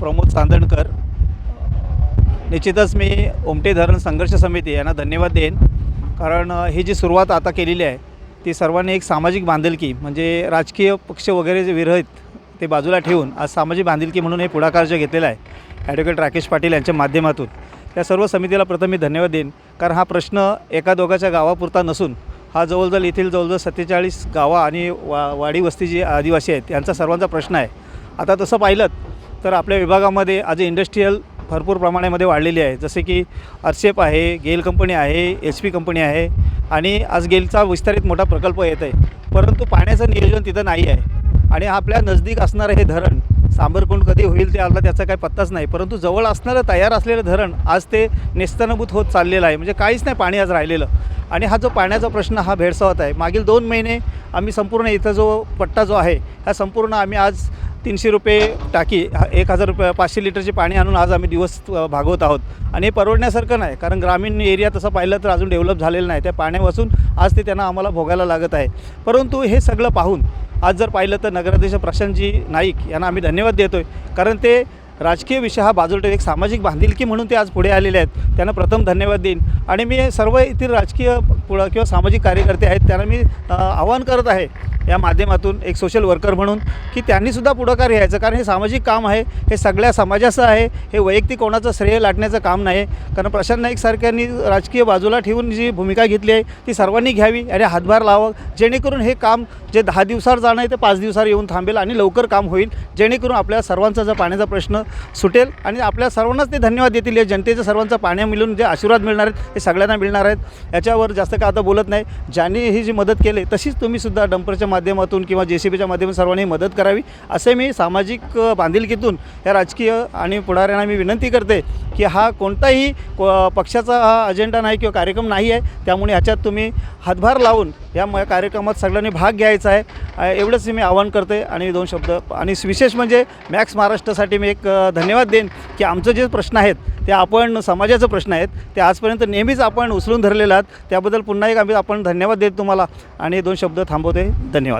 प्रमोद चांदणकर. निश्चितच मी ओमटे धरण संघर्ष समिती यांना धन्यवाद देईन. कारण ही जी सुरुवात आता केलेली आहे ती सर्वांनी एक सामाजिक बांधिलकी म्हणजे राजकीय पक्ष वगैरे जे विरहित ते बाजूला ठेवून आज सामाजिक बांधिलकी म्हणून हे पुढाकार जे घेतलेला आहे ॲडव्होकेट राकेश पाटील यांच्या माध्यमातून त्या सर्व समितीला प्रथम मी धन्यवाद देईन. कारण हा प्रश्न एका दोघाच्या गावापुरता नसून हा जवळजवळ येथील जवळजवळ सत्तेचाळीस गावं आणि वा वाडी वस्ती जी आदिवासी आहेत यांचा सर्वांचा प्रश्न आहे. आता तसं पाहिलं तर आपल्या विभागामध्ये आज इंडस्ट्रीयल भरपूर प्रमाणामध्ये वाढलेली आहे. जसे की आरसेप आहे गेल कंपनी आहे एच पी कंपनी आहे आणि आज गेलचा विस्तारित मोठा प्रकल्प येत आहे. परंतु पाण्याचं नियोजन तिथं नाही आहे. आणि आपल्या नजदीक असणारं हे धरण सांबरकुंड कधी होईल ते आला त्याचा काही पत्ताच नाही. परंतु जवळ असणारं तयार असलेलं धरण आज ते नेस्तनभूत होत चाललेलं आहे. म्हणजे काहीच नाही पाणी आज राहिलेलं. आणि हा जो पाण्याचा प्रश्न हा भेडसावत आहे. मागील दोन महिने आम्ही संपूर्ण इथं जो पट्टा जो आहे हा संपूर्ण आम्ही आज तीनशे रुपये टाकी एक हजार रुपये पाचशे लिटरचे पाणी आणून आज आम्ही दिवस भागवत आहोत. आणि हे परवडण्यासारखं नाही कारण ग्रामीण एरिया तसं पाहिलं तर अजून डेव्हलप झालेलं नाही. त्या पाण्यापासून आज ते त्यांना आम्हाला भोगायला लागत आहे. परंतु हे सगळं पाहून आज जर पाहिलं तर नगराध्यक्ष प्रशांतजी नाईक यांना आम्ही धन्यवाद देतो आहे कारण ते राजकीय विषय हा बाजूला एक सामाजिक बांधिलकी म्हणून ते आज पुढे आलेले आहेत. त्यांना प्रथम धन्यवाद देईन. आणि मी सर्व येथील राजकीय पुढं किंवा सामाजिक कार्यकर्ते आहेत त्यांना मी आवाहन करत आहे या माध्यमातून एक सोशल वर्कर म्हणून की त्यांनीसुद्धा पुढाकार घ्यायचं. कारण हे सामाजिक काम आहे हे सगळ्या समाजाचं आहे हे वैयक्तिक कोणाचं श्रेय लाटण्याचं काम नाही. कारण प्रशांत नाईक सारख्यांनी राजकीय बाजूला ठेवून जी भूमिका घेतली आहे ती सर्वांनी घ्यावी आणि हातभार लावा जेणेकरून हे काम जे दहा दिवसावर जाणं आहे ते पाच दिवसावर येऊन थांबेल आणि लवकर काम होईल. जेणेकरून आपल्या सर्वांचा जो पाण्याचा प्रश्न सुटेल आणि आपल्या सर्वांनाच ते धन्यवाद देतील. या जनतेचं सर्वांचा पाण्या मिळून जे आशीर्वाद मिळणार आहेत हे सगळ्यांना मिळणार आहेत. याच्यावर जास्त काय आता बोलत नाही. ज्यांनी ही जी मदत केली तशीच तुम्हीसुद्धा डंपरच्या माध्यमातून किंवा जे सी बीच्या माध्यमातून सर्वांनी मदत करावी. असे मी सामाजिक बांधिलकीतून या राजकीय आणि पुढाऱ्यांना मी विनंती करते की हा कोणताही को- पक्षाचा हा अजेंडा नाही किंवा कार्यक्रम नाही आहे त्यामुळे ह्याच्यात तुम्ही हातभार लावून या म कार्यक्रमात सगळ्यांनी भाग घ्यायचा आहे. एवढंच मी आवाहन करते आणि दोन शब्द आणि विशेष म्हणजे मॅक्स महाराष्ट्रासाठी मी एक धन्यवाद देईन की आमचं जे प्रश्न आहेत ते आपण समाजाचे प्रश्न आहेत ते आजपर्यंत नेहमी नेहमीच आपण उचलून धरलेले आहात. त्याबद्दल पुन्हा एक आम्ही आपण धन्यवाद देत तुम्हाला. आणि दोन शब्द थांबवते. धन्यवाद.